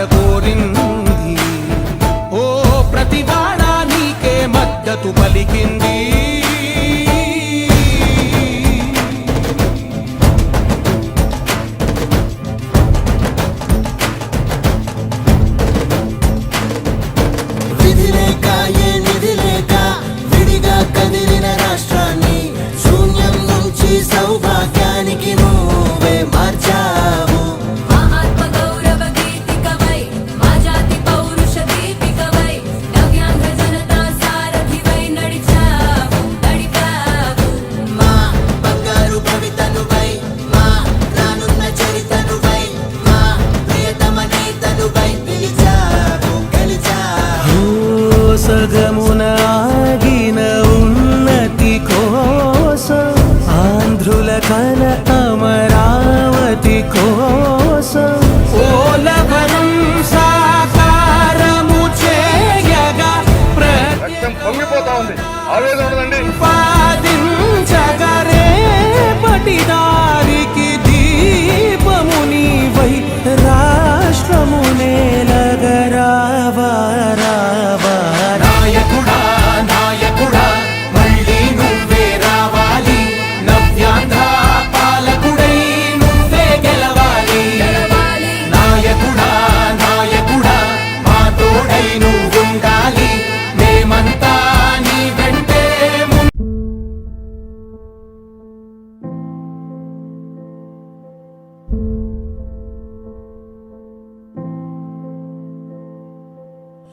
పాడగోరింది ఓ ప్రతివాడా నీకే మద్దతు పలికింది.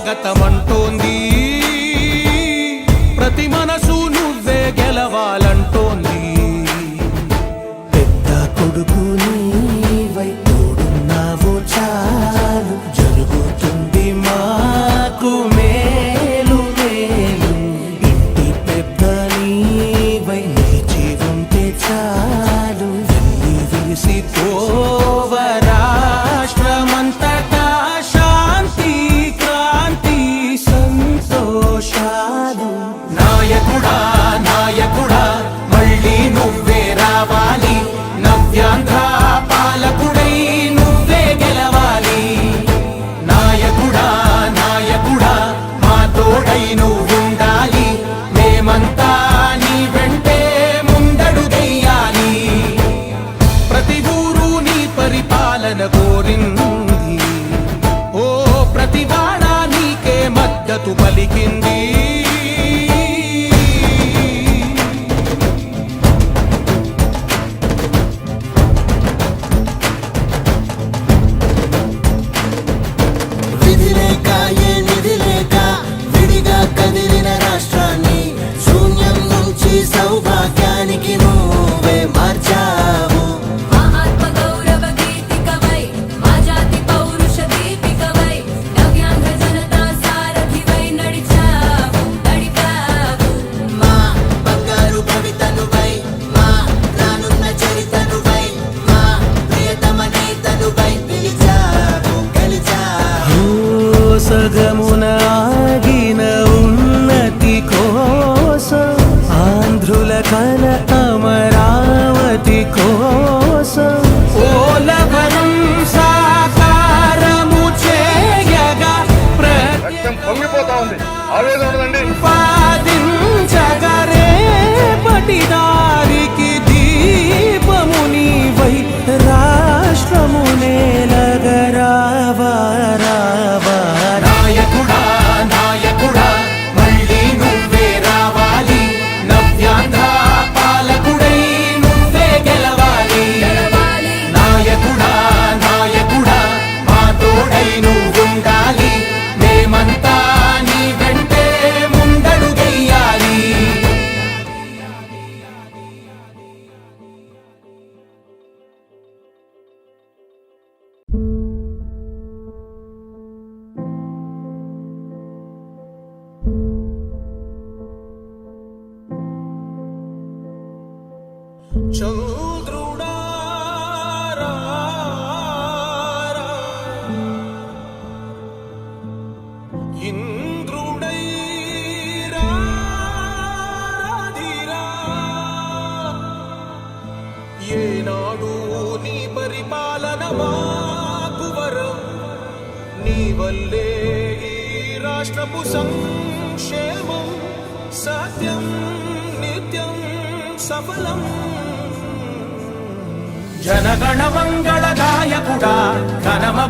ಸ್ವಾಗತ ورد منى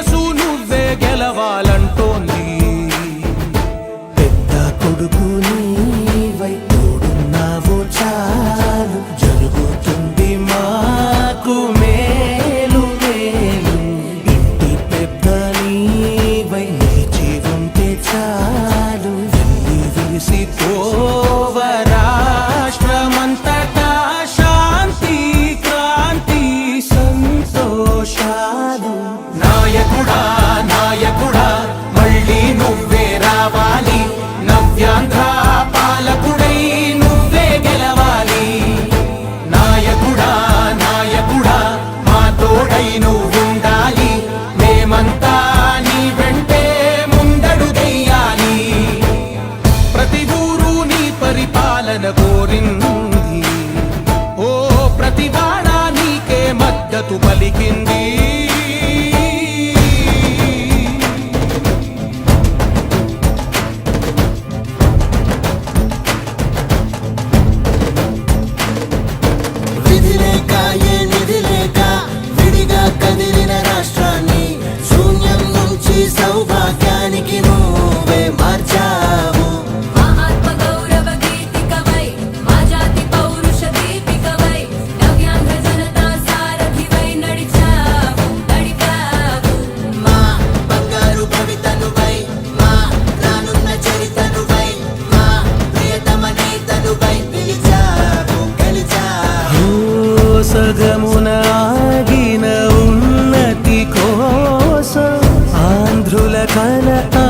es கல கல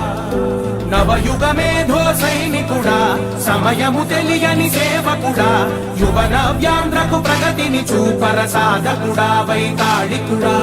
నవయుగ మేధో సైనికుడా సమయము తెలియని సేవకుడా యువన వ్యాంధ్రకు ప్రగతిని చూపర సాధకుడా వైతాళికుడా.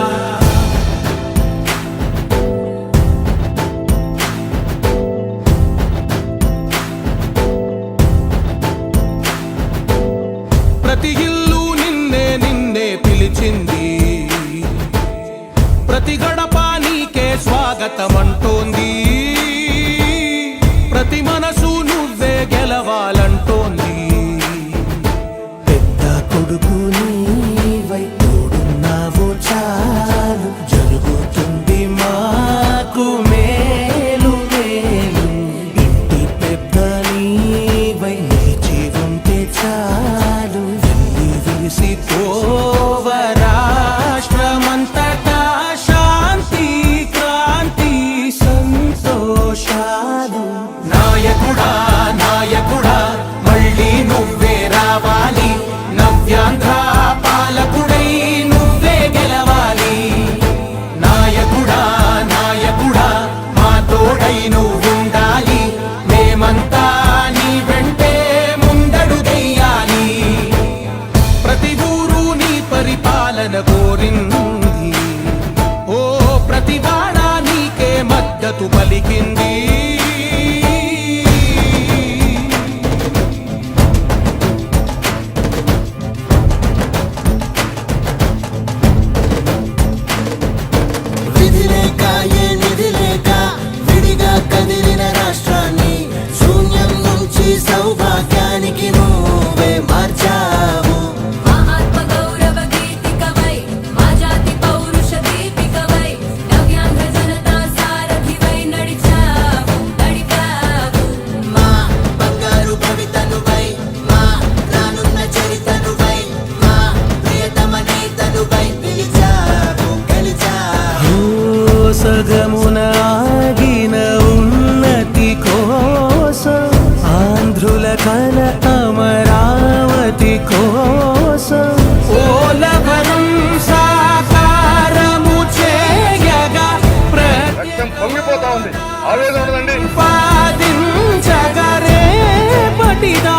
సంపాదించగరేపటిదా